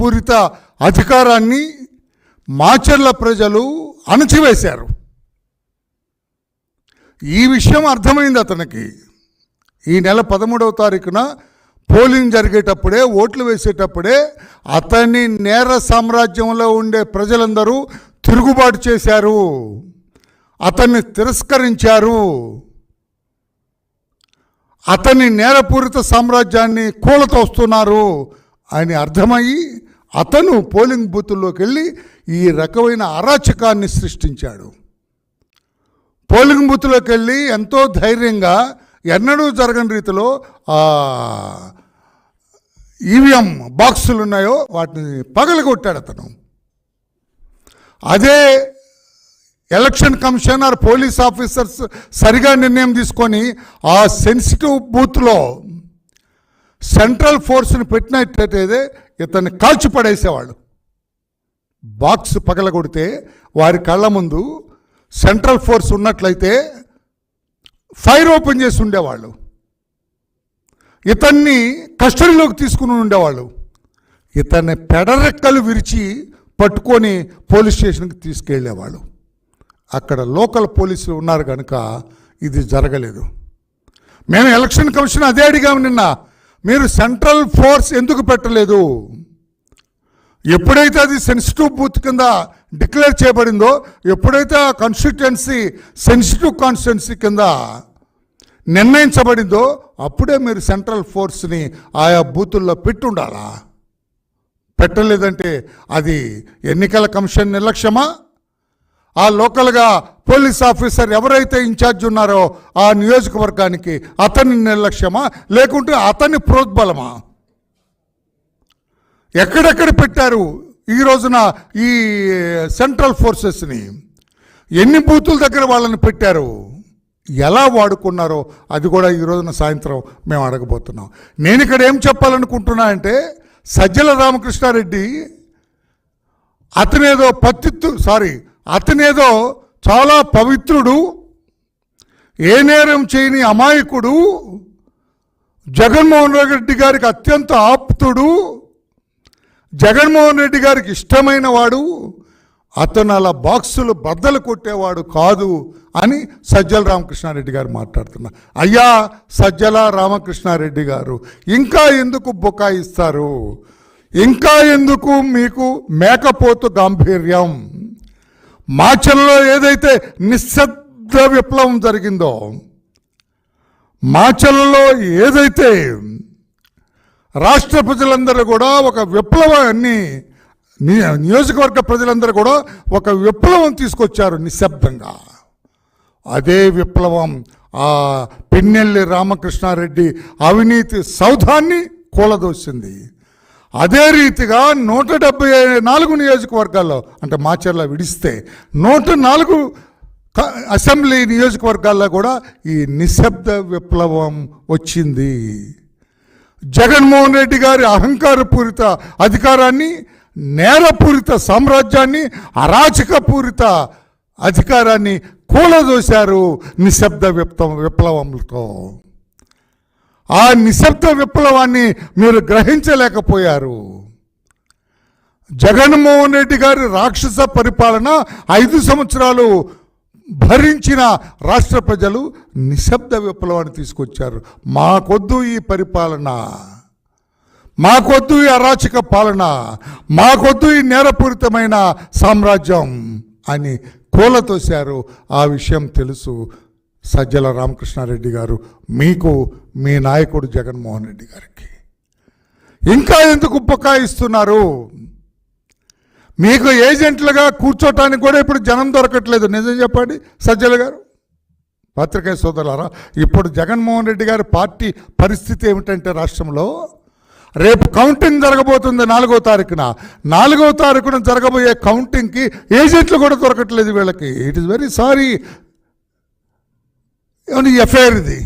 పూరిత అధికారాన్ని మాచర్ల ప్రజలు అణచివేశారు. ఈ విషయం అర్థమైంది అతనికి. ఈ నెల పదమూడవ తారీఖున పోలింగ్ జరిగేటప్పుడే ఓట్లు వేసేటప్పుడే అతని నేర సామ్రాజ్యంలో ఉండే ప్రజలందరూ తిరుగుబాటు చేశారు. అతన్ని తిరస్కరించారు. అతని నేరపూరిత సామ్రాజ్యాన్ని కూలతోస్తున్నారు అని అర్థమయ్యి అతను పోలింగ్ బూతుల్లోకి వెళ్ళి ఈ రకమైన అరాచకాన్ని సృష్టించాడు. పోలింగ్ బూత్లోకి వెళ్ళి ఎంతో ధైర్యంగా ఎన్నడూ జరగని రీతిలో ఈవీఎం బాక్సులు ఉన్నాయో వాటిని పగలగొట్టాడు అతను. అదే ఎలక్షన్ కమిషనర్ పోలీస్ ఆఫీసర్స్ సరిగా నిర్ణయం తీసుకొని ఆ సెన్సిటివ్ బూత్లో సెంట్రల్ ఫోర్స్ని పెట్టినట్టయితే ఇతన్ని కాల్చి పడేసేవాళ్ళు. బాక్స్ పగలగొడితే వారి కళ్ళ ముందు సెంట్రల్ ఫోర్స్ ఉన్నట్లయితే ఫైర్ ఓపెన్ చేసి ఉండేవాళ్ళు. ఇతన్ని కస్టడీలోకి తీసుకుని ఉండేవాళ్ళు. ఇతన్ని పెడరెక్కలు విరిచి పట్టుకొని పోలీస్ స్టేషన్కి తీసుకెళ్ళేవాళ్ళు. అక్కడ లోకల్ పోలీసులు ఉన్నారు కనుక ఇది జరగలేదు. మేము ఎలక్షన్ కమిషన్ అదే అడిగాము నిన్న. మీరు సెంట్రల్ ఫోర్స్ ఎందుకు పెట్టలేదు? ఎప్పుడైతే అది సెన్సిటివ్ బూత్ కింద డిక్లేర్ చేయబడిందో ఎప్పుడైతే ఆ కాన్స్టిట్యుయెన్సీ సెన్సిటివ్ కాన్స్టిట్యుయెన్సీ కింద నిర్ణయించబడిందో అప్పుడే మీరు సెంట్రల్ ఫోర్స్ని ఆయా బూతుల్లో పెట్టుండాలా? పెట్టలేదంటే అది ఎన్నికల కమిషన్ నిర్లక్ష్యమా? ఆ లోకల్గా పోలీస్ ఆఫీసర్ ఎవరైతే ఇన్ఛార్జ్ ఉన్నారో ఆ నియోజకవర్గానికి అతని నిర్లక్ష్యమా? లేకుంటే అతని ప్రోద్బలమా? ఎక్కడెక్కడ పెట్టారు ఈ రోజున ఈ సెంట్రల్ ఫోర్సెస్ని ఎన్ని బూతుల దగ్గర వాళ్ళని పెట్టారు? ఎలా వాడుకున్నారో అది కూడా ఈ రోజున సాయంత్రం మేము అడగబోతున్నాం. నేను ఇక్కడ ఏం చెప్పాలనుకుంటున్నా అంటే సజ్జల రామకృష్ణారెడ్డి అతనేదో పత్తిత్తు సారీ అతనేదో చాలా పవిత్రుడు ఏ నేరం చేయని అమాయకుడు జగన్మోహన్ రెడ్డి గారికి అత్యంత ఆప్తుడు జగన్మోహన్ రెడ్డి గారికి ఇష్టమైన వాడు అతను అలా బాక్సులు బద్దలు కొట్టేవాడు కాదు అని సజ్జల రామకృష్ణారెడ్డి గారు మాట్లాడుతున్నారు. అయ్యా సజ్జల రామకృష్ణారెడ్డి గారు ఇంకా ఎందుకు బుకాయిస్తారు? ఇంకా ఎందుకు మీకు మేకపోతు గాంభీర్యం? మాచల్లో ఏదైతే నిశ్శబ్ద విప్లవం జరిగిందో మాచల్లో ఏదైతే రాష్ట్ర ప్రజలందరూ కూడా ఒక విప్లవాన్ని నియోజకవర్గ ప్రజలందరూ కూడా ఒక విప్లవం తీసుకొచ్చారు నిశ్శబ్దంగా. అదే విప్లవం ఆ పిన్నెల్లి రామకృష్ణారెడ్డి అవినీతి సౌధాన్ని కూలదోసింది. అదే రీతిగా నూట డెబ్బై నాలుగు నియోజకవర్గాల్లో అంటే మాచర్ల విడిస్తే నూట నాలుగు అసెంబ్లీ నియోజకవర్గాల్లో కూడా ఈ నిశ్శబ్ద విప్లవం వచ్చింది. జగన్మోహన్ రెడ్డి గారి అహంకారపూరిత అధికారాన్ని నేరపూరిత సామ్రాజ్యాన్ని అరాచకపూరిత అధికారాన్ని కూలదోశారు నిశ్శబ్ద విప్లవం విప్లవంతో. ఆ నిశ్శబ్ద విప్లవాన్ని మీరు గ్రహించలేకపోయారు. జగన్మోహన్ రెడ్డి గారి రాక్షస పరిపాలన ఐదు సంవత్సరాలు భరించిన రాష్ట్ర ప్రజలు నిశ్శబ్ద విప్లవాన్ని తీసుకొచ్చారు. మాకొద్దు ఈ పరిపాలన. మాకొద్దు ఈ అరాచక పాలన. మాకొద్దు ఈ నేరపూరితమైన సామ్రాజ్యం అని కూలతోశారు. ఆ విషయం తెలుసు. సజ్జల రామకృష్ణారెడ్డి గారు మీకు మీ నాయకుడు జగన్మోహన్ రెడ్డి గారికి. ఇంకా ఎందుకు బుకాయిస్తున్నారు? మీకు ఏజెంట్లుగా కూర్చోటానికి కూడా ఇప్పుడు జనం దొరకట్లేదు. నిజం చెప్పండి సజ్జల గారు. పత్రికా సోదరులారా ఇప్పుడు జగన్మోహన్ రెడ్డి గారి పార్టీ పరిస్థితి ఏమిటంటే రాష్ట్రంలో రేపు కౌంటింగ్ జరగబోతుంది నాలుగో తారీఖున. నాలుగో తారీఖున జరగబోయే కౌంటింగ్కి ఏజెంట్లు కూడా దొరకట్లేదు వీళ్ళకి. It is very sorry FIR ఇది